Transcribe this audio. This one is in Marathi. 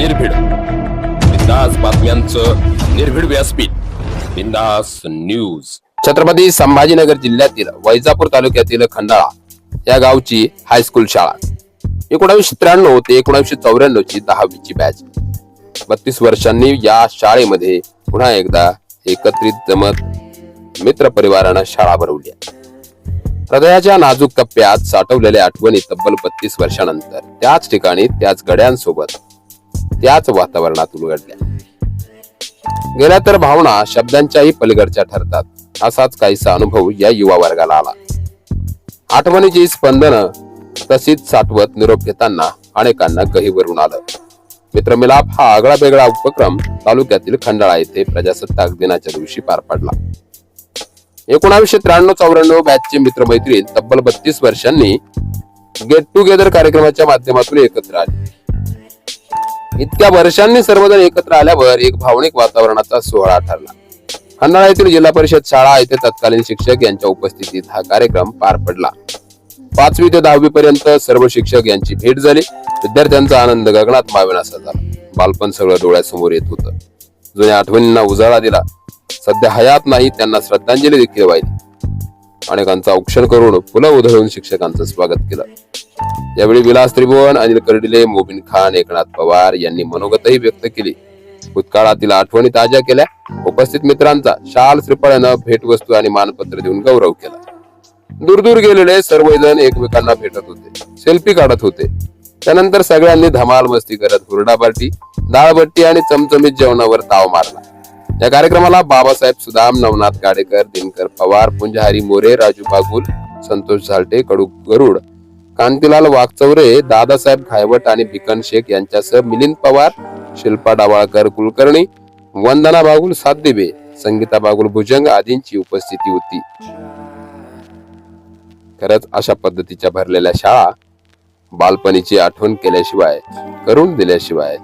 निर्भीड. बिंदास बातम्यांचं निर्भीड व्यासपीठ. बिंदास न्यूज. छत्रपती संभाजीनगर जिल्ह्यातील वैजापूर तालुक्यातील खंडाळा या गावची हायस्कूल शाळा. एकोणावीसशे त्र्याण्णव ते एकोणावीसशे चौऱ्याण्णव ची दहावीची बॅच बत्तीस वर्षांनी या शाळेमध्ये पुन्हा एकदा एकत्रित जमत मित्र परिवारानं शाळा भरवली. आहे. हृदयाच्या नाजूक कप्प्यात साठवलेल्या आठवणी तब्बल बत्तीस वर्षानंतर त्याच ठिकाणी त्याच गड्यांसोबत त्याच वातावरणात उलगडल्या गेल्या तर भावना शब्दांच्याही पलीकडच्या ठरतात. असाच काहीसा अनुभव या युवा वर्गाला आला. आठवणीची स्पंदन तशीच साठवत निरोप घेताना अनेकांना गहीवरून आलं. मित्रमिलाप हा आगळा वेगळा उपक्रम तालुक्यातील खंडाळा येथे प्रजासत्ताक दिनाच्या दिवशी पार पडला. एकोणावीसशे त्र्याण्णव चौऱ्याण्णव बॅचचे मित्रमैत्रीण तब्बल बत्तीस वर्षांनी गेट टुगेदर कार्यक्रमाच्या माध्यमातून एकत्र आले. इतक्या वर्षांनी सर्वजण एकत्र आल्यावर एक भावनिक वातावरणाचा सोहळा ठरला. खंडाळा येथील जिल्हा परिषद शाळा येथे तत्कालीन शिक्षक यांच्या उपस्थितीत हा कार्यक्रम पार पडला. पाचवी ते दहावी पर्यंत सर्व शिक्षक यांची भेट झाली. विद्यार्थ्यांचा आनंद गगनात माविनासा झाला. बालपण सगळं डोळ्यासमोर येत होतं. जुन्या आठवणींना उजाळा दिला. सध्या हयात नाही त्यांना श्रद्धांजली देखील वाहिली. अनेकांचा औक्षण करून फुलं उधळून शिक्षकांचं स्वागत केलं. यावेळी विलास त्रिभुवन अनिल कर्डिले मोबिन खान एकनाथ पवार यांनी मनोगतही व्यक्त केली. भूतकाळातील आठवणी ताज्या केल्या. उपस्थित मित्रांचा शाल श्रीफळानं भेटवस्तू आणि मानपत्र देऊन गौरव केला. दूर दूर गेलेले सर्वजण एकमेकांना भेटत होते. सेल्फी काढत होते. त्यानंतर सगळ्यांनी धमाल मस्ती करत हुरडा पार्टी डाळबट्टी आणि चमचमीत जेवणावर ताव मारला. या कार्यक्रमाला बाबासाहेब सुदाम नवनाथ गाडेकर दिनकर पवार पुंजहारी मोरे राजू बागुल संतोष झालटे कडू गरुड कांतीलाल वाघचौरे दादासाहेब खायवट आणि भिकन शेख यांच्यासह मिलिंद पवार शिल्पा डावाळकर कुलकर्णी वंदना बागुल सातदिबे संगीता बागुल भुजंग आदींची उपस्थिती होती. खरंच अशा पद्धतीच्या भरलेल्या शाळा बालपणीची आठवण केल्याशिवाय करून दिल्याशिवाय